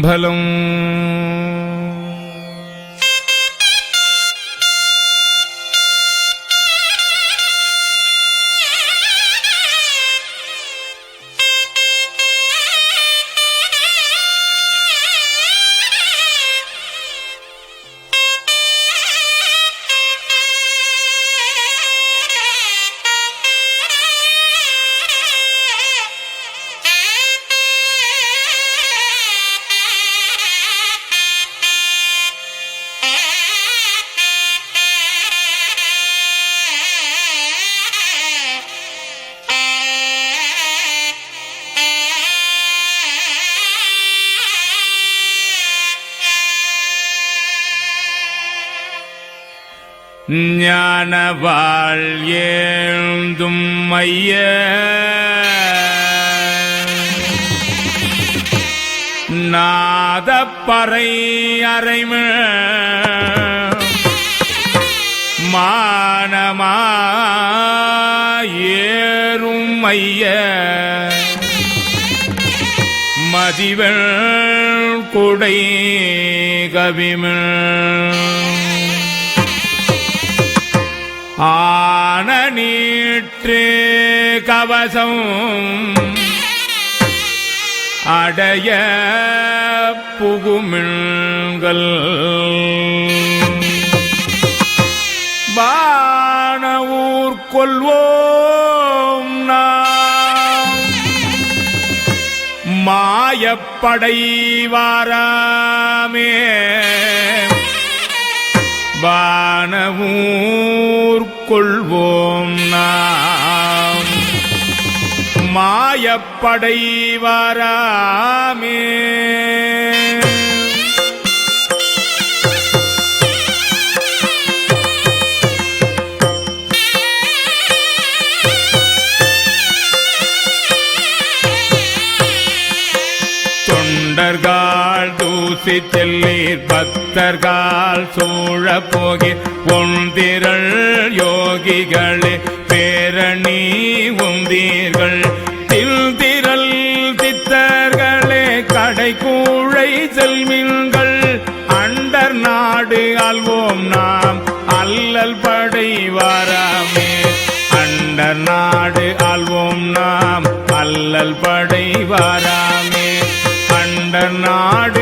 शम्भलम् ஞானவாள் ஏந்தும் மைய நாதப்பறை அறைம. மானமாயேறும் மைய மதிவள் குடை கவிமிழ் ஆன நீற்று கவசம் அடைய புகுமிழ்கள். வானவூர் கொள்வோம் நாம். மாயப்படை வாராமே. வானவூர் கொள்வோம் நாம். மாயப்படை வராமே. காசி தூசி செல்லீர் பக்தர்கள் சூழ போகி ஒன்றிரள் யோகிகளே பேரணி உந்தீர்கள். தில்திரல் சித்தர்களே கடை கூழை செல்மின்கள். அண்டர் நாடு அல்வோம் நாம் அல்லல் படைவாராமே அண்டர் நாடு ஆள்வோம் நாம் அல்லல் படைவாராமே அண்டர் நாடு